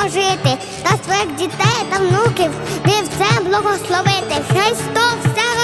прожити, та своїх дітей та внуків, дивцем благословити. Христос все